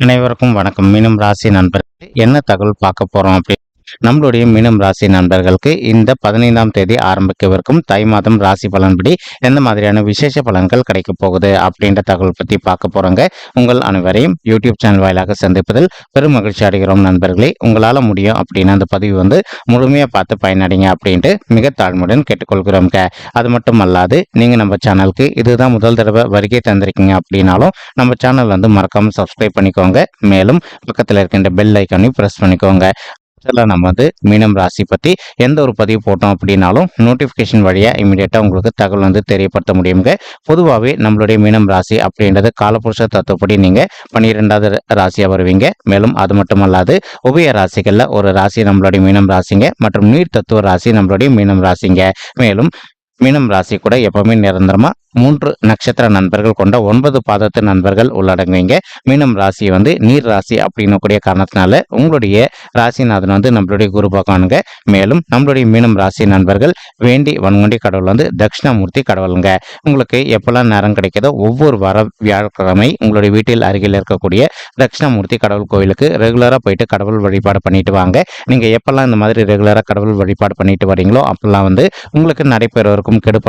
அனைவருக்கும் வணக்கம். மீனம் ராசி நண்பர்கள் என்ன தகவல் பார்க்க போறோம் அப்படி நம்மளுடைய மீனம் ராசி நண்பர்களுக்கு இந்த பதினைந்தாம் தேதி ஆரம்பிக்கவிருக்கும் தை மாதம் ராசி பலன்படி எந்த மாதிரியான விசேஷ பலன்கள் கிடைக்க போகுது அப்படின்ற தகவல் பத்தி பார்க்க போறோங்க. உங்கள் அனைவரையும் யூடியூப் சேனல் வாயிலாக சந்திப்பதில் பெரும் மகிழ்ச்சி அடைகிறோம் நண்பர்களே. உங்களால முடியும் அப்படின்னு அந்த பதிவு வந்து முழுமையா பார்த்து பயனடைங்க அப்படின்ட்டு மிக தாழ்மையுடன் கேட்டுக்கொள்கிறோம்க அது மட்டும் அல்லாது நீங்க நம்ம சேனலுக்கு இதுதான் முதல் தடவை வருகை தந்திருக்கீங்க அப்படின்னாலும் நம்ம சேனல் வந்து மறக்காம சப்ஸ்கிரைப் பண்ணிக்கோங்க. மேலும் பக்கத்தில் இருக்கின்ற பெல் ஐக்கானையும் ப்ரெஸ் பண்ணிக்கோங்க. இதில் நம்ம வந்து மீனம் ராசி பற்றி எந்த ஒரு பதிவு போட்டோம் அப்படின்னாலும் நோட்டிஃபிகேஷன் வழியாக இமீடியட்டாக உங்களுக்கு தகவல் வந்து தெரியப்படுத்த முடியுங்க. பொதுவாகவே நம்மளுடைய மீனம் ராசி அப்படின்றது காலபுருஷ தத்துவப்படி நீங்கள் பன்னிரெண்டாவது ராசியாக வருவீங்க. மேலும் அது மட்டுமல்லாது உபய ராசிகளில் ஒரு ராசி நம்மளுடைய மீனம் ராசிங்க மற்றும் நீர் தத்துவ ராசி நம்மளுடைய மீனம் ராசிங்க. மேலும் மீனம் ராசி கூட எப்பவுமே நிரந்தரமாக மூன்று நட்சத்திர நண்பர்கள் கொண்ட ஒன்பது பாதத்து நண்பர்கள் உள்ளடங்குவீங்க. மீனம் ராசி வந்து நீர் ராசி அப்படின்னக்கூடிய காரணத்தினால உங்களுடைய ராசிநாதன் வந்து நம்மளுடைய குரு பகவானுங்க. மேலும் நம்மளுடைய மீனம் ராசி நண்பர்கள் வேண்டி வன்கொண்டி கடவுள் வந்து தட்சிணாமூர்த்தி கடவுளுங்க. உங்களுக்கு எப்பெல்லாம் நேரம் கிடைக்குதோ ஒவ்வொரு வார வியாழக்கிழமை உங்களுடைய வீட்டில் அருகில் இருக்கக்கூடிய தட்சிணாமூர்த்தி கடவுள் கோயிலுக்கு ரெகுலராக போயிட்டு கடவுள் வழிபாடு பண்ணிட்டு வாங்க. நீங்கள் எப்பெல்லாம் இந்த மாதிரி ரெகுலராக கடவுள் வழிபாடு பண்ணிட்டு வரீங்களோ அப்பெல்லாம் வந்து உங்களுக்கு நடைபெறவிருக்கும் கெடு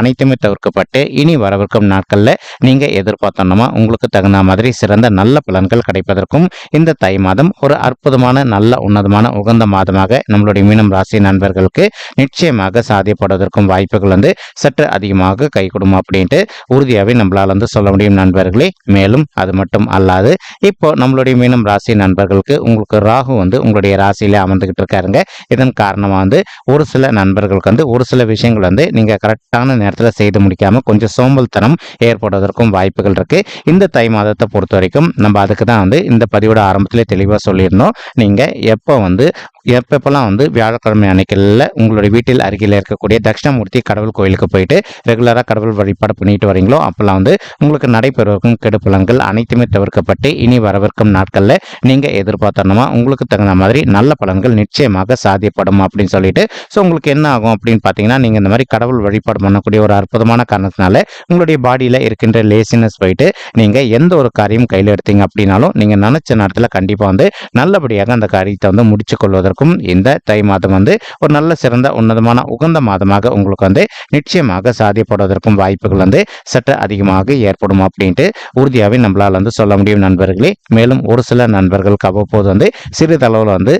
அனைத்துமே தவிர்க்கப்பட்டு இனி வரவிருக்கும் நாட்களில் நீங்கள் எதிர்பார்த்தோன்னா உங்களுக்கு தகுந்த மாதிரி சிறந்த நல்ல பலன்கள் கிடைப்பதற்கும் இந்த தை மாதம் ஒரு அற்புதமான நல்ல உன்னதமான உகந்த மாதமாக நம்மளுடைய மீனம் ராசி நண்பர்களுக்கு நிச்சயமாக சாதியப்படுவதற்கும் வாய்ப்புகள் வந்து சற்று அதிகமாக கைகூடும் அப்படின்ட்டு உறுதியாகவே நம்மளால் வந்து சொல்ல முடியும் நண்பர்களே. மேலும் அது மட்டும் அல்லாது இப்போ நம்மளுடைய மீனம் ராசி நண்பர்களுக்கு உங்களுக்கு ராகு வந்து உங்களுடைய ராசியிலே அமர்ந்துகிட்டு இருக்காருங்க. இதன் காரணமாக வந்து ஒரு சில நண்பர்களுக்கு வந்து ஒரு சில விஷயங்கள் வந்து நீங்கள் கரெக்டான நேரத்தில் செய்து முடிக்காமல் கொஞ்சம் சோம்பல்தனம் ஏற்படுவதற்கும் வாய்ப்புகள் இருக்கு. இந்த தை மாதத்தை பொறுத்த வரைக்கும் நம்ம அதுக்கு தான் வந்து இந்த பதிவோட ஆரம்பத்திலே தெளிவாக சொல்லியிருந்தோம். நீங்கள் எப்போ வந்து எப்பப்பெல்லாம் வந்து வியாழக்கிழமை அன்னைக்கில் உங்களுடைய வீட்டில் அருகில் இருக்கக்கூடிய தட்சிணமூர்த்தி கடவுள் கோயிலுக்கு போயிட்டு ரெகுலராக கடவுள் வழிபாடு பண்ணிட்டு வரீங்களோ அப்போல்லாம் வந்து உங்களுக்கு நடைபெறுவதற்கும் கெடுப்பலன்கள் அனைத்துமே தவிர்க்கப்பட்டு இனி வரவிருக்கும் நாட்களில் நீங்கள் எதிர்பார்த்தனமா உங்களுக்கு தகுந்த மாதிரி நல்ல பலன்கள் நிச்சயமாக சாத்தியப்படும் அப்படின்னு சொல்லிட்டு ஸோ உங்களுக்கு என்ன ஆகும் அப்படின்னு பார்த்தீங்கன்னா நீங்கள் இந்த மாதிரி கடவுள் வழிபாடு பண்ணக்கூடிய ஒரு அற்புதமான காரணத்தினால உங்களுடைய பாடியில் இருக்கின்ற லேசினஸ் போயிட்டு நீங்கள் எந்த ஒரு காரியம் கையில் எடுத்தீங்க அப்படின்னாலும் நீங்கள் நினச்ச நேரத்தில் கண்டிப்பாக வந்து நல்லபடியாக அந்த காரியத்தை வந்து முடிச்சு கொள்வதற்கும் இந்த தை மாதம் வந்து ஒரு நல்ல சிறந்த உன்னதமான உகந்த மாதமாக உங்களுக்கு வந்து நிச்சயமாக சாதியப்படுவதற்கும் வாய்ப்புகள் வந்து சற்று அதிகமாக ஏற்படும் அப்படின்ட்டு உறுதியாகவே நம்மளால் வந்து சொல்ல முடியும் நண்பர்களே. மேலும் ஒரு சில நண்பர்களுக்கு அவ்வப்போது வந்து சிறிதளவில் வந்து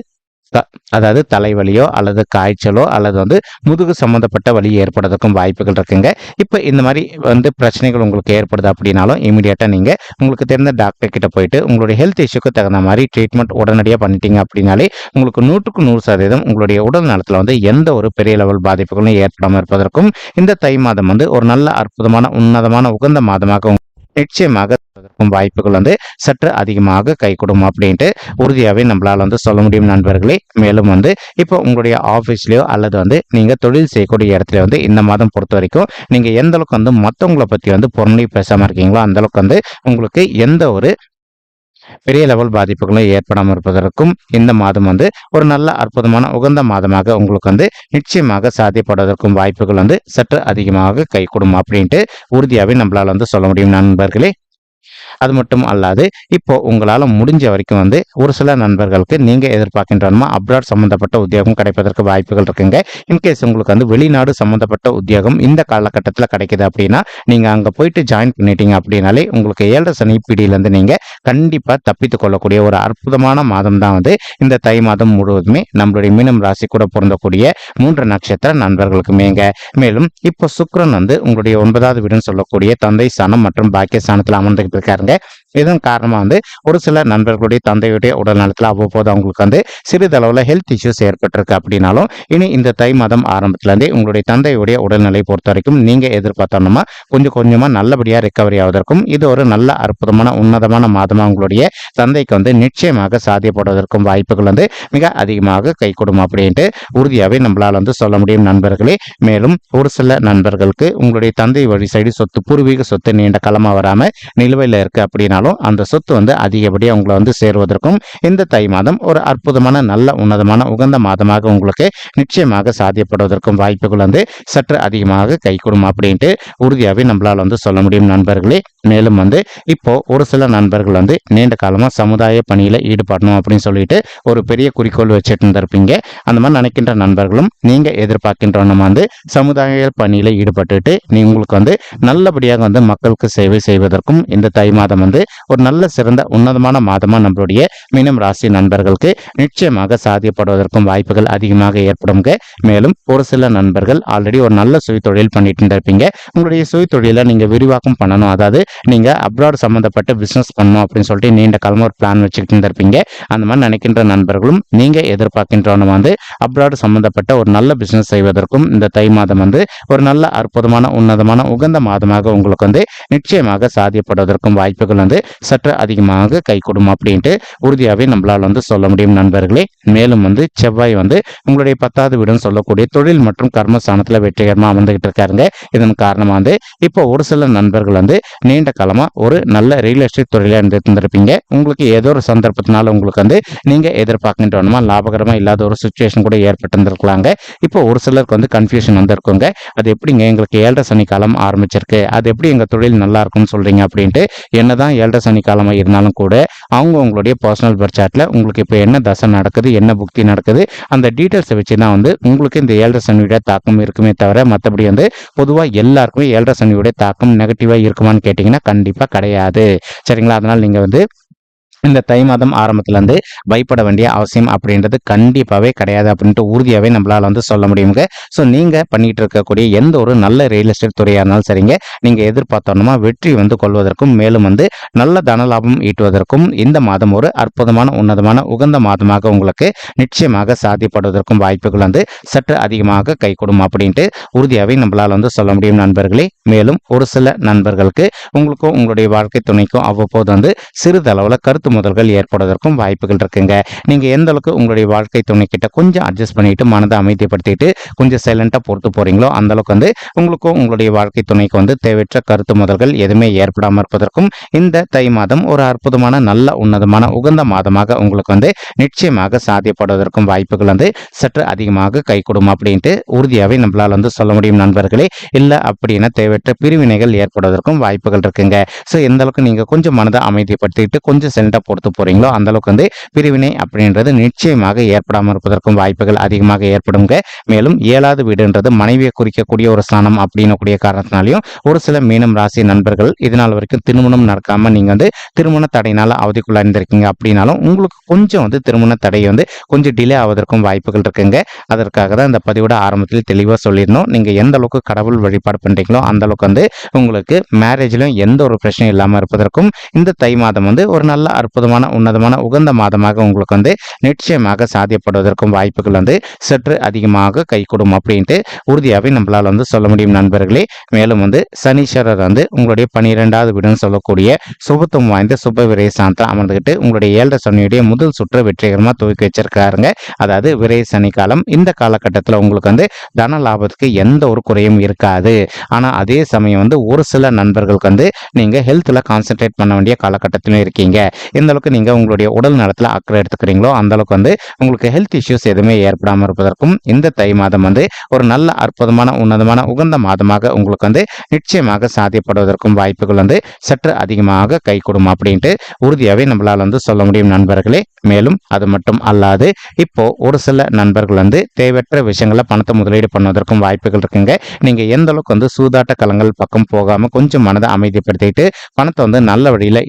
அதாவது தலைவலியோ அல்லது காய்ச்சலோ அல்லது வந்து முதுகு சம்மந்தப்பட்ட வலி ஏற்படுறதுக்கும் வாய்ப்புகள் இருக்குங்க. இப்போ இந்த மாதிரி வந்து பிரச்சனைகள் உங்களுக்கு ஏற்படுது அப்படின்னாலும் இமீடியட்டாக நீங்கள் உங்களுக்கு தெரிந்த டாக்டர் கிட்ட போயிட்டு உங்களுடைய ஹெல்த் இஷ்யூக்கு தகுந்த மாதிரி ட்ரீட்மெண்ட் உடனடியாக பண்ணிட்டீங்க அப்படின்னாலே உங்களுக்கு நூற்றுக்கு நூறு சதவீதம் உங்களுடைய உடல் நலத்தில் வந்து எந்த ஒரு பெரிய லெவல் பாதிப்புகளும் ஏற்படாமல் இருப்பதற்கும் இந்த தை மாதம் வந்து ஒரு நல்ல அற்புதமான உன்னதமான உகந்த மாதமாக நிச்சயமாக வாய்ப்புகள் வந்து சற்று அதிகமாக கைகூடும் அப்படின்ட்டு உறுதியாகவே நம்மளால் வந்து சொல்ல முடியும் நண்பர்களே. மேலும் வந்து இப்போ உங்களுடைய ஆஃபீஸ்லேயோ அல்லது வந்து நீங்கள் தொழில் செய்யக்கூடிய இடத்துல வந்து இந்த மாதம் பொறுத்த வரைக்கும் நீங்கள் எந்த அளவுக்கு வந்து மற்றவங்களை பற்றி வந்து பொருளை பேசாமல் இருக்கீங்களோ அந்த அளவுக்கு வந்து உங்களுக்கு எந்த ஒரு பெரிய லெவல் பாதிப்புகளும் ஏற்படாமல் இருப்பதற்கும் இந்த மாதம் வந்து ஒரு நல்ல அற்புதமான உகந்த மாதமாக உங்களுக்கு வந்து நிச்சயமாக சாத்தியப்படுவதற்கும் வாய்ப்புகள் வந்து சற்று அதிகமாக கைகூடும் அப்படின்ட்டு உறுதியாகவே நம்மளால் வந்து சொல்ல முடியும் நண்பர்களே. அது மட்டும் அல்லாது இப்போ உங்களால் முடிஞ்ச வரைக்கும் வந்து ஒரு சில நண்பர்களுக்கு நீங்கள் எதிர்பார்க்கின்றனமோ அப்ராட் சம்மந்தப்பட்ட உத்தியோகம் கிடைப்பதற்கு வாய்ப்புகள் இருக்குங்க. இன்கேஸ் உங்களுக்கு வந்து வெளிநாடு சம்மந்தப்பட்ட உத்தியோகம் இந்த காலகட்டத்தில் கிடைக்குது அப்படின்னா நீங்கள் அங்கே போயிட்டு ஜாயின் பண்ணிட்டீங்க அப்படின்னாலே உங்களுக்கு ஏழரை சனி பிடியிலேருந்து நீங்கள் கண்டிப்பாக தப்பித்து கொள்ளக்கூடிய ஒரு அற்புதமான மாதம் தான் வந்து இந்த தை மாதம் முழுவதுமே நம்மளுடைய மீனம் ராசி கூட பொருந்தக்கூடிய மூன்று நட்சத்திர நண்பர்களுக்குமேங்க மேலும் இப்போ சுக்ரன் வந்து உங்களுடைய ஒன்பதாவது வீடுன்னு சொல்லக்கூடிய தந்தை ஸ்தானம் மற்றும் பாக்கிய ஸ்தானத்தில் அமர்ந்துகிட்டு இருக்காருங்க இதன் காரணமாக வந்து ஒரு சில நண்பர்களுடைய தந்தையுடைய உடல் நலத்தில் அவ்வப்போது அவங்களுக்கு வந்து சிறிதளவில் ஹெல்த் இஷ்யூஸ் ஏற்பட்டிருக்கு அப்படின்னாலும் இனி இந்த தை மாதம் ஆரம்பத்துலேருந்தே உங்களுடைய தந்தையுடைய உடல்நிலை பொறுத்த வரைக்கும் நீங்கள் எதிர்பார்த்தோம்னா கொஞ்சம் கொஞ்சமாக நல்லபடியாக ரெக்கவரி ஆவதற்கும் இது ஒரு நல்ல அற்புதமான உன்னதமான மாதமாக உங்களுடைய தந்தைக்கு வந்து நிச்சயமாக சாத்தியப்படுவதற்கும் வாய்ப்புகள் வந்து மிக அதிகமாக கை கொடுக்கும் அப்படின்ட்டு உறுதியாகவே நம்மளால் வந்து சொல்ல முடியும் நண்பர்களே. மேலும் ஒரு சில நண்பர்களுக்கு உங்களுடைய தந்தை வழி சைடு சொத்து பூர்வீக சொத்து நீண்ட காலமாக வராமல் நிலுவையில் இருக்குது அப்படின்னாலும் இருந்தாலும் அந்த சொத்து வந்து அதிகப்படியாக உங்களை வந்து சேருவதற்கும் இந்த தை மாதம் ஒரு அற்புதமான நல்ல உன்னதமான உகந்த மாதமாக உங்களுக்கு நிச்சயமாக சாத்தியப்படுவதற்கும் வாய்ப்புகள் வந்து சற்று அதிகமாக கைகூடும் அப்படின்ட்டு உறுதியாகவே நம்மளால் வந்து சொல்ல முடியும் நண்பர்களே. மேலும் வந்து இப்போ ஒரு சில நண்பர்கள் வந்து நீண்ட காலமாக சமுதாய பணியில் ஈடுபடணும் அப்படின்னு சொல்லிட்டு ஒரு பெரிய குறிக்கோள் வச்சுட்டு இருந்திருப்பீங்க. அந்த மாதிரி நினைக்கின்ற நண்பர்களும் நீங்கள் எதிர்பார்க்கின்றவனும் வந்து சமுதாய பணியில் ஈடுபட்டுட்டு நீ உங்களுக்கு வந்து நல்லபடியாக வந்து மக்களுக்கு சேவை செய்வதற்கும் இந்த தை மாதம் வந்து ஒரு நல்ல சிறந்த உன்னதமான மாதமாக நம்மளுடைய மீனம் ராசி நண்பர்களுக்கு நிச்சயமாக சாதியப்படுவதற்கும் வாய்ப்புகள் அதிகமாக ஏற்படுங்க மேலும் ஒரு சில நண்பர்கள் ஆல்ரெடி ஒரு நல்ல சுய தொழில் பண்ணிட்டு இருந்திருப்பீங்க. உங்களுடைய சுய தொழிலை நீங்கள் விரிவாக்கம் பண்ணணும். அதாவது நீங்கள் அப்ராட் சம்மந்தப்பட்ட பிஸ்னஸ் பண்ணணும் அப்படின்னு சொல்லிட்டு நீண்ட காலமாக ஒரு பிளான் வச்சுக்கிட்டு இருந்திருப்பீங்க. அந்த மாதிரி நினைக்கின்ற நண்பர்களும் நீங்கள் எதிர்பார்க்கின்றவனும் வந்து அப்ராட் சம்மந்தப்பட்ட ஒரு நல்ல பிஸ்னஸ் செய்வதற்கும் இந்த தை மாதம் வந்து ஒரு நல்ல அற்புதமான உன்னதமான உகந்த மாதமாக உங்களுக்கு வந்து நிச்சயமாக சாதியப்படுவதற்கும் வாய்ப்புகள் வந்து சற்று அதிகமாக கை கைகூடும் அப்படின்ட்டு உறுதியாகவே நம்மளால் வந்து சொல்ல முடியும் நண்பர்களே. மேலும் வந்து செவ்வாய் வந்து உங்களுடைய பத்தாவது வீடுன்னு சொல்லக்கூடிய தொழில் மற்றும் கர்மஸ்தானத்தில் வெற்றிகரமாக அமர்ந்துகிட்டு இருக்காருங்க. இதன் காரணமாக வந்து இப்போ ஒரு சில நண்பர்கள் வந்து நீண்ட காலமாக ஒரு நல்ல ரியல் எஸ்டேட் துறையில் இருந்திருந்திருப்பீங்க உங்களுக்கு ஏதோ ஒரு சந்தர்ப்பத்தினால உங்களுக்கு வந்து நீங்கள் எதிர்பார்க்கின்றவனமா லாபகரமாக இல்லாத ஒரு சுச்சுவேஷன் கூட ஏற்பட்டிருந்திருக்கலாங்க. இப்போ ஒரு சிலருக்கு வந்து கன்ஃபியூஷன் வந்திருக்குங்க. அது எப்படிங்க எங்களுக்கு ஏழரை சனி காலம் ஆரம்பிச்சிருக்கு? அது எப்படி எங்கள் தொழில் நல்லா இருக்கும்னு சொல்கிறீங்க அப்படின்ட்டு என்னதான் ஏழரை சனி காலமாக இருந்தாலும் கூட அவங்க உங்களுடைய பர்சனல் பர்ச்சாட்டில் உங்களுக்கு இப்போ என்ன தசை நடக்குது என்ன புக்தி நடக்குது அந்த டீட்டெயில்ஸை வச்சு தான் வந்து உங்களுக்கு இந்த ஏழரை சனியுடைய தாக்கம் இருக்குமே தவிர மற்றபடி வந்து பொதுவாக எல்லாருக்குமே ஏழரை சனியுடைய தாக்கம் நெகட்டிவாக இருக்குமான்னு கேட்டிங்கன்னா கண்டிப்பாக கிடையாது. சரிங்களா? அதனால் நீங்கள் வந்து இந்த தை மாதம் ஆரம்பத்துலேருந்து பயப்பட வேண்டிய அவசியம் அப்படின்றது கண்டிப்பாகவே கிடையாது அப்படின்ட்டு உறுதியாகவே நம்மளால் வந்து சொல்ல முடியுங்க. ஸோ நீங்கள் பண்ணிகிட்டு இருக்கக்கூடிய எந்த ஒரு நல்ல ரியல் எஸ்டேட் துறையாக இருந்தாலும் சரிங்க. நீங்கள் எதிர்பார்த்தோன்னா வெற்றி வந்து கொள்வதற்கும் மேலும் வந்து நல்ல தன லாபம் ஈட்டுவதற்கும் இந்த மாதம் ஒரு அற்புதமான உன்னதமான உகந்த மாதமாக உங்களுக்கு நிச்சயமாக சாத்தியப்படுவதற்கும் வாய்ப்புகள் வந்து சற்று அதிகமாக கைகூடும் அப்படின்ட்டு உறுதியாகவே நம்மளால் வந்து சொல்ல முடியும் நண்பர்களே. மேலும் ஒரு சில நண்பர்களுக்கு உங்களுக்கும் உங்களுடைய வாழ்க்கை துணைக்கும் அவ்வப்போது வந்து சிறிதளவில் கருத்து முதல்கள் ஏற்படுவதற்கும் வாய்ப்புகள் இருக்குங்க. நீங்கள் எந்த அளவுக்கு உங்களுடைய வாழ்க்கை துணை கிட்ட கொஞ்சம் அட்ஜஸ்ட் பண்ணிட்டு மனதை அமைதிப்படுத்திட்டு கொஞ்சம் சைலண்டாக பொறுத்து போறீங்களோ அந்த அளவுக்கு வந்து உங்களுக்கும் உங்களுடைய வாழ்க்கை துணைக்கு வந்து தேவையற்ற கருத்து முதல்கள் எதுவுமே ஏற்படாமல் இருப்பதற்கும் இந்த தை மாதம் ஒரு அற்புதமான நல்ல உன்னதமான உகந்த மாதமாக உங்களுக்கு வந்து நிச்சயமாக சாத்தியப்படுவதற்கும் வாய்ப்புகள் வந்து சற்று அதிகமாக கை கொடுக்கும் அப்படின்ட்டு உறுதியாகவே நம்மளால் வந்து சொல்ல முடியும் நண்பர்களே. இல்லை அப்படின்னா தேவையற்ற பிரிவினைகள் ஏற்படுவதற்கும் வாய்ப்புகள் இருக்குங்க. ஸோ எந்த அளவுக்கு நீங்கள் கொஞ்சம் மனதை அமைதிப்படுத்திட்டு கொஞ்சம் சென்டா பொறுத்து போறீங்களோ அந்த அளவுக்கு வந்து பிரிவினை அப்படின்றது நிச்சயமாக ஏற்படாமல் இருப்பதற்கும் வாய்ப்புகள் அதிகமாக ஏற்படுங்க. மேலும் ஏழாவது வீடுன்றது மனைவியை குறிக்கக்கூடிய ஒரு ஸ்தானம் அப்படின்னக்கூடிய காரணத்தினாலையும் ஒரு சில மீனம் ராசி நண்பர்கள் இதனால் வரைக்கும் திருமணம் நடக்காம நீங்க வந்து திருமண தடையினால அவதிக்குள்ள இருந்திருக்கீங்க அப்படின்னாலும் உங்களுக்கு கொஞ்சம் வந்து திருமண தடை வந்து கொஞ்சம் டிலே ஆவதற்கும் வாய்ப்புகள் இருக்குங்க. அதற்காக தான் இந்த பதிவோட ஆரம்பத்தில் தெளிவாக சொல்லியிருந்தோம். நீங்க எந்த அளவுக்கு கடவுள் வழிபாடு பண்றீங்களோ அந்த அளவுக்கு வந்து உங்களுக்கு மேரேஜ்லயும் எந்த ஒரு பிரச்சனையும் இல்லாமல் இருப்பதற்கும் இந்த தை மாதம் வந்து ஒரு நல்ல அற்புதமான உன்னதமான உகந்த மாதமாக உங்களுக்கு வந்து நிச்சயமாக சாத்தியப்படுவதற்கும் வாய்ப்புகள் வந்து சற்று அதிகமாக கைகூடும் அப்படின்ட்டு உறுதியாகவே நம்மளால் வந்து சொல்ல முடியும் நண்பர்களே. மேலும் வந்து சனீஸ்வரர் வந்து உங்களுடைய பனிரெண்டாவது வீடுன்னு சொல்லக்கூடிய சுபத்துவம் வாய்ந்த சுப விரை சாந்தம் அமர்ந்துக்கிட்டு உங்களுடைய ஏழரை சனியுடைய முதல் சுற்று வெற்றிகரமாக துவக்கி வச்சிருக்காருங்க. அதாவது விரை சனி காலம் இந்த காலகட்டத்தில் உங்களுக்கு வந்து தன லாபத்துக்கு எந்த ஒரு குறையும் இருக்காது. ஆனால் அதே சமயம் வந்து ஒரு சில நண்பர்களுக்கு வந்து நீங்கள் ஹெல்த்தில் கான்சென்ட்ரேட் பண்ண வேண்டிய காலகட்டத்திலும் இருக்கீங்க. எந்த அளவுக்கு நீங்கள் உங்களுடைய உடல் நலத்தில் அக்கறை எடுத்துக்கிறீங்களோ அந்த அளவுக்கு வந்து உங்களுக்கு ஹெல்த் இஷ்யூஸ் எதுவுமே ஏற்படாமல் இருப்பதற்கும் இந்த தை மாதம் வந்து ஒரு நல்ல அற்புதமான உன்னதமான உகந்த மாதமாக உங்களுக்கு வந்து நிச்சயமாக சாத்தியப்படுவதற்கும் வாய்ப்புகள் வந்து சற்று அதிகமாக கைகூடும் அப்படின்ட்டு உறுதியாகவே நம்மளால் வந்து சொல்ல முடியும் நண்பர்களே. மேலும் அது மட்டும் அல்லாது இப்போ ஒரு சில நண்பர்கள் வந்து தேவையற்ற விஷயங்களை பணத்தை முதலீடு பண்ணுவதற்கும் வாய்ப்புகள் இருக்குங்க. நீங்க எந்த அளவுக்கு வந்து சூதாட்ட களங்கள் பக்கம் போகாம கொஞ்சம் மனதை அமைதிப்படுத்திட்டு பணத்தை வந்து நல்ல வழியில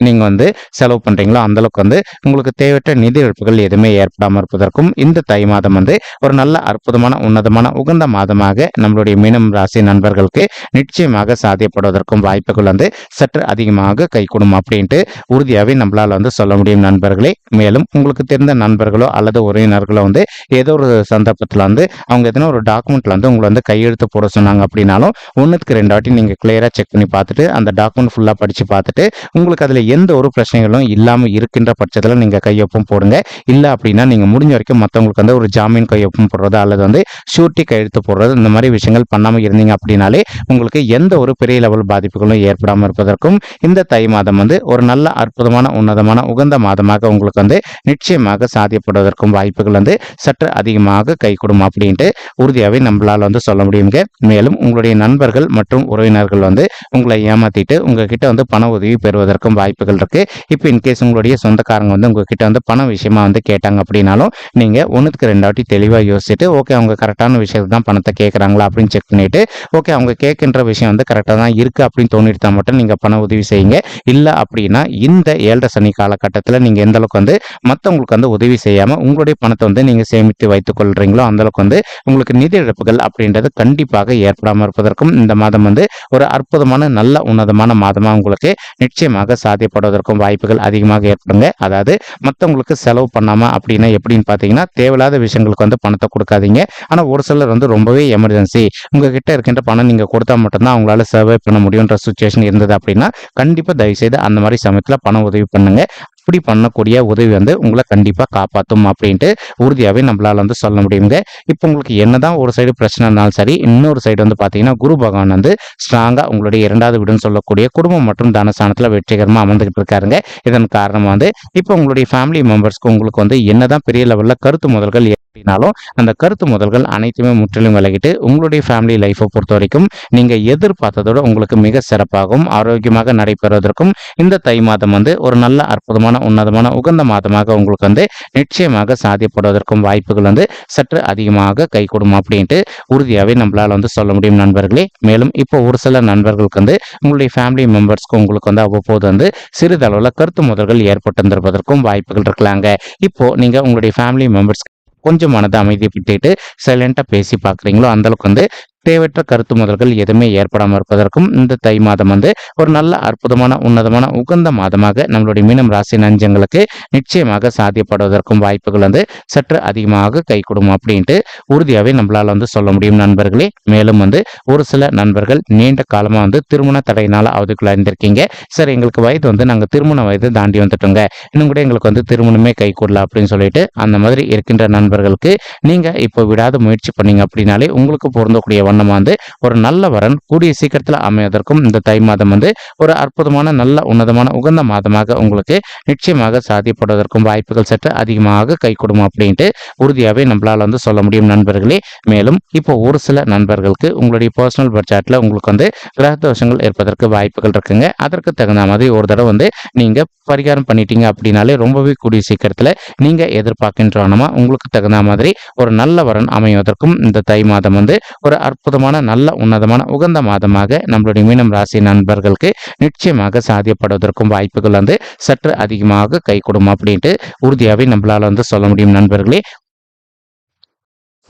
நீங்கள் வந்து செலவு பண்ணுறீங்களோ அந்தளவுக்கு வந்து உங்களுக்கு தேவையற்ற நிதி இழப்புகள் எதுவுமே ஏற்படாமல் இருப்பதற்கும் இந்த தை மாதம் வந்து ஒரு நல்ல அற்புதமான உன்னதமான உகந்த மாதமாக நம்மளுடைய மீனம் ராசி நண்பர்களுக்கு நிச்சயமாக சாத்தியப்படுவதற்கும் வாய்ப்புகள் வந்து சற்று அதிகமாக கைகூடும் அப்படின்ட்டு உறுதியாகவே நம்மளால் வந்து சொல்ல முடியும் நண்பர்களே. மேலும் உங்களுக்கு தெரிந்த நண்பர்களோ அல்லது உறவினர்களோ வந்து ஏதோ ஒரு சந்தர்ப்பத்தில் வந்து அவங்க எதனா ஒரு டாக்குமெண்ட்டில் வந்து உங்களை வந்து கையெழுத்து போட சொன்னாங்க அப்படின்னாலும் ஒன்றுக்கு ரெண்டு வாட்டி நீங்கள் கிளியராக செக் பண்ணி பார்த்துட்டு அந்த டாக்குமெண்ட் ஃபுல்லாக படித்து பார்த்துட்டு உங்களுக்கு அதில் எந்த ஒரு பிரச்சனைகளும் இல்லாமல் இருக்கின்ற பட்சத்தில் நீங்கள் கையொப்பம் போடுங்க. இல்லை அப்படின்னா நீங்கள் முடிஞ்ச வரைக்கும் மற்றவங்களுக்கு வந்து ஒரு ஜாமீன் கையொப்பம் போடுறது அல்லது வந்து ஷூரிட்டி கையெழுத்து போடுறது இந்த மாதிரி விஷயங்கள் பண்ணாமல் இருந்தீங்க அப்படின்னாலே உங்களுக்கு எந்த ஒரு பெரிய லெவல் பாதிப்புகளும் ஏற்படாமல் இருப்பதற்கும் இந்த தை மாதம் வந்து ஒரு நல்ல அற்புதமான உன்னதமான உகந்த மாதமாக உங்களுக்கு வந்து நிச்சயமாக சாத்தியப்படுவதற்கும் வாய்ப்புகள் வந்து சற்று அதிகமாக கைகூடும் அப்படின்ட்டு உறுதியாகவே நம்மளால் வந்து சொல்ல முடியுங்க. மேலும் உங்களுடைய நண்பர்கள் மற்றும் உறவினர்கள் வந்து உங்களை ஏமாத்திட்டு உங்ககிட்ட வந்து பண உதவி பெறுவதற்கும் வாய்ப்பு வாய்ப்புகள் இருக்கு. இப்போ இன்கேஸ் உங்களுடைய சொந்தக்காரங்க வந்து உங்ககிட்ட வந்து பண விஷயமா வந்து கேட்டாங்க அப்படின்னாலும் நீங்க ஒன்றுக்கு ரெண்டு வாட்டி தெளிவாக யோசிச்சுட்டு ஓகே அவங்க கரெக்டான விஷயத்துக்கு தான் பணத்தை கேட்குறாங்களா அப்படின்னு செக் பண்ணிட்டு ஓகே அவங்க கேட்கின்ற விஷயம் வந்து கரெக்டாக தான் இருக்கு அப்படின்னு தோணிட்டு மட்டும் நீங்க பண உதவி செய்யுங்க. இல்லை அப்படின்னா இந்த ஏழரை சனி காலகட்டத்தில் நீங்க எந்த அளவுக்கு வந்து மற்றவங்களுக்கு வந்து உதவி செய்யாமல் உங்களுடைய பணத்தை வந்து நீங்கள் சேமித்து வைத்துக் கொள்றீங்களோ அந்தளவுக்கு வந்து உங்களுக்கு நிதி இழப்புகள் அப்படின்றது கண்டிப்பாக ஏற்படாமல் இருப்பதற்கும் இந்த மாதம் வந்து ஒரு அற்புதமான நல்ல உன்னதமான மாதமாக உங்களுக்கு நிச்சயமாக சாத்தியப்படுவதற்கும் வாய்ப்புகள் அதிகமாக ஏற்படுங்க. அதாவது மற்றவங்களுக்கு செலவு பண்ணாமல் அப்படின்னா எப்படின்னு பார்த்தீங்கன்னா தேவையில்லாத விஷயங்களுக்கு வந்து பணத்தை கொடுக்காதீங்க. ஆனால் ஒரு சிலர் வந்து ரொம்பவே எமர்ஜென்சி உங்ககிட்ட இருக்கின்ற பணம் நீங்கள் கொடுத்தா மட்டும்தான் அவங்களால சர்வை பண்ண முடியுன்ற சுச்சுவேஷன் இருந்தது அப்படின்னா கண்டிப்பாக தயவுசெய்து அந்த மாதிரி சமயத்தில் பணம் உதவி பண்ணுங்க. அப்படி பண்ணக்கூடிய உதவி வந்து உங்களை கண்டிப்பாக காப்பாற்றும் அப்படின்ட்டு உறுதியாகவே நம்மளால் வந்து சொல்ல முடியுங்க. இப்போ உங்களுக்கு என்னதான் ஒரு சைடு பிரச்சனை இருந்தாலும் சரி இன்னொரு சைடு வந்து பார்த்தீங்கன்னா குரு பகவான் வந்து ஸ்ட்ராங்காக உங்களுடைய இரண்டாவது வீடுன்னு சொல்லக்கூடிய குடும்பம் மற்றும் தனஸ்தானத்தில் வெற்றிகரமாக அமர்ந்துகிட்டு இருக்காருங்க. இதன் காரணமாக வந்து இப்போ உங்களுடைய ஃபேமிலி மெம்பர்ஸ்க்கு உங்களுக்கு வந்து என்னதான் பெரிய லெவலில் கருத்து முதல்கள் அப்படின்னாலும் அந்த கருத்து முதல்கள் அனைத்துமே முற்றிலும் விலகிட்டு உங்களுடைய ஃபேமிலி லைஃப்பை பொறுத்த வரைக்கும் நீங்கள் எதிர்பார்த்ததோட உங்களுக்கு மிக சிறப்பாகவும் ஆரோக்கியமாக நடைபெறுவதற்கும் இந்த தை மாதம் வந்து ஒரு நல்ல அற்புதமான உன்னதமான உகந்த மாதமாக உங்களுக்கு வந்து நிச்சயமாக சாத்தியப்படுவதற்கும் வாய்ப்புகள் வந்து சற்று அதிகமாக கை கொடுக்கும் அப்படின்ட்டு உறுதியாகவே நம்மளால் வந்து சொல்ல முடியும் நண்பர்களே. மேலும் இப்போ ஒரு சில நண்பர்களுக்கு வந்து உங்களுடைய ஃபேமிலி மெம்பர்ஸ்க்கு உங்களுக்கு வந்து அவ்வப்போது வந்து சிறிதளவில் கருத்து முதல்கள் ஏற்பட்டிருந்திருப்பதற்கும் வாய்ப்புகள் இருக்கலாங்க. இப்போ நீங்கள் உங்களுடைய ஃபேமிலி மெம்பர்ஸ் கொஞ்சம் மனதை அமைதிப்படுத்திட்டு சைலண்டாக பேசி பார்க்குறீங்களோ அந்தளவுக்கு வந்து தேவையற்ற கருத்து முதல்கள் எதுவுமே ஏற்படாமல் இருப்பதற்கும் இந்த தை மாதம் வந்து ஒரு நல்ல அற்புதமான உன்னதமான உகந்த மாதமாக நம்மளுடைய மீனம் ராசி நஞ்சங்களுக்கு நிச்சயமாக சாத்தியப்படுவதற்கும் வாய்ப்புகள் வந்து சற்று அதிகமாக கை கொடுக்கும் அப்படின்ட்டு உறுதியாகவே நம்மளால் வந்து சொல்ல முடியும் நண்பர்களே. மேலும் வந்து ஒரு சில நண்பர்கள் நீண்ட காலமாக வந்து திருமண தடையினால் அவதிக்குள்ள இருந்திருக்கீங்க சார் எங்களுக்கு வயது வந்து நாங்கள் திருமண வயது தாண்டி வந்துட்டோங்க. இன்னும் கூட எங்களுக்கு வந்து திருமணமே கை கூடல அப்படின்னு சொல்லிட்டு அந்த மாதிரி இருக்கின்ற நண்பர்களுக்கு நீங்கள் இப்போ விடாத முயற்சி பண்ணீங்க அப்படின்னாலே உங்களுக்கு பொருந்தக்கூடிய வண்ணமாக வந்து ஒரு நல்ல வரன். கூடிய சீக்கிரத்தில் அமைவதற்கும் இந்த தை மாதம் வந்து ஒரு அற்புதமான நல்ல உன்னதமான உகந்த மாதமாக உங்களுக்கு நிச்சயமாக சாத்தியப்படுவதற்கும் வாய்ப்புகள் சற்று அதிகமாக கை கொடுக்கும் அப்படின்ட்டு உறுதியாகவே நம்மளால் வந்து சொல்ல முடியும் நண்பர்களே. மேலும் இப்போ ஒரு சில நண்பர்களுக்கு உங்களுடைய பர்சனல் பட்ஜெட்டில் உங்களுக்கு வந்து கிரக தோஷங்கள் இருப்பதற்கு வாய்ப்புகள் இருக்குங்க. அதற்கு தகுந்த மாதிரி ஒரு தடவை வந்து நீங்கள் பரிகாரம் பண்ணிட்டீங்க அப்படின்னாலே ரொம்பவே கூடிய சீக்கிரத்தில் நீங்கள் எதிர்பார்க்கின்றவனமா உங்களுக்கு தகுந்த மாதிரி ஒரு நல்ல வரன் அமைவதற்கும் இந்த தை மாதம் வந்து ஒரு அற்புதமான நல்ல உன்னதமான உகந்த மாதமாக நம்மளுடைய மீனம் ராசி நண்பர்களுக்கு நிச்சயமாக சாதியப்படுவதற்கும் வாய்ப்புகள் வந்து சற்று அதிகமாக கை கொடுக்கும் அப்படின்ட்டு உறுதியாகவே நம்மளால் வந்து சொல்ல முடியும் நண்பர்களே.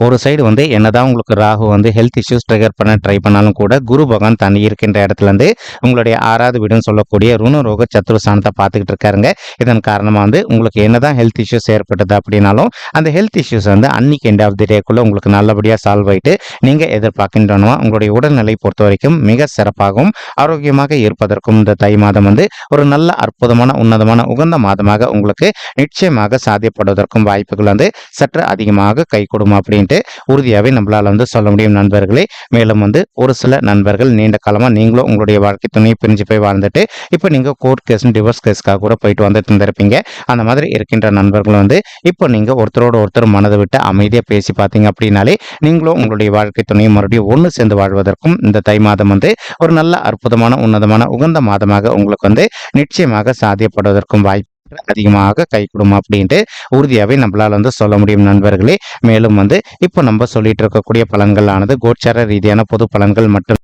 ஒரு சைடு வந்து என்னதான் உங்களுக்கு ராகு வந்து ஹெல்த் இஷ்யூஸ் ட்ரிகர் பண்ண ட்ரை பண்ணாலும் கூட குரு பகவான் தன் இருக்கின்ற இடத்துலேருந்து உங்களுடைய ஆறாவது வீடுன்னு சொல்லக்கூடிய ருணரோக சத்ருஸ்தானத்தை சாணத்தை பார்த்துக்கிட்டு இருக்காருங்க. இதன் காரணமாக வந்து உங்களுக்கு என்னதான் ஹெல்த் இஷ்யூஸ் ஏற்பட்டது அப்படின்னாலும் அந்த ஹெல்த் இஷ்யூஸ் வந்து அன்னைக்கு எண்ட் ஆஃப் தி டேக்குள்ளே உங்களுக்கு நல்லபடியாக சால்வ் ஆகிட்டு நீங்கள் எதிர்பார்க்கின்றனவா உங்களுடைய உடல்நிலை பொறுத்த வரைக்கும் மிக சிறப்பாகவும் ஆரோக்கியமாக இருப்பதற்கும் இந்த தை மாதம் வந்து ஒரு நல்ல அற்புதமான உன்னதமான உகந்த மாதமாக உங்களுக்கு நிச்சயமாக சாத்தியப்படுவதற்கும் வாய்ப்புகள் வந்து சற்று அதிகமாக கை கொடுமா அப்படின்னு அப்படின்ட்டு உறுதியாகவே நம்மளால் வந்து சொல்ல முடியும் நண்பர்களே. மேலும் வந்து ஒரு சில நண்பர்கள் நீண்ட காலமாக நீங்களும் உங்களுடைய வாழ்க்கை துணையை பிரிஞ்சு போய் வாழ்ந்துட்டு இப்போ நீங்கள் கோர்ட் கேஸ் டிவோர்ஸ் கேஸ்க்காக கூட போயிட்டு வந்து இருந்திருப்பீங்க. அந்த மாதிரி இருக்கின்ற நண்பர்கள் வந்து இப்போ நீங்கள் ஒருத்தரோட ஒருத்தர் மனதை விட்டு அமைதியாக பேசி பார்த்தீங்க அப்படின்னாலே நீங்களும் உங்களுடைய வாழ்க்கை துணையை மறுபடியும் ஒன்று சேர்ந்து வாழ்வதற்கும் இந்த தை மாதம் வந்து ஒரு நல்ல அற்புதமான உன்னதமான உகந்த மாதமாக உங்களுக்கு வந்து நிச்சயமாக சாத்தியப்படுவதற்கும் வாய்ப்பு அதிகமாக கை கொடுமா அப்படின்ட்டு உறுதியாகவே நம்மளால் வந்து சொல்ல முடியும் நண்பர்களே. மேலும் வந்து இப்போ நம்ம சொல்லிட்டு இருக்கக்கூடிய பலன்கள் ஆனது கோச்சார ரீதியான பொது பலன்கள் மட்டும்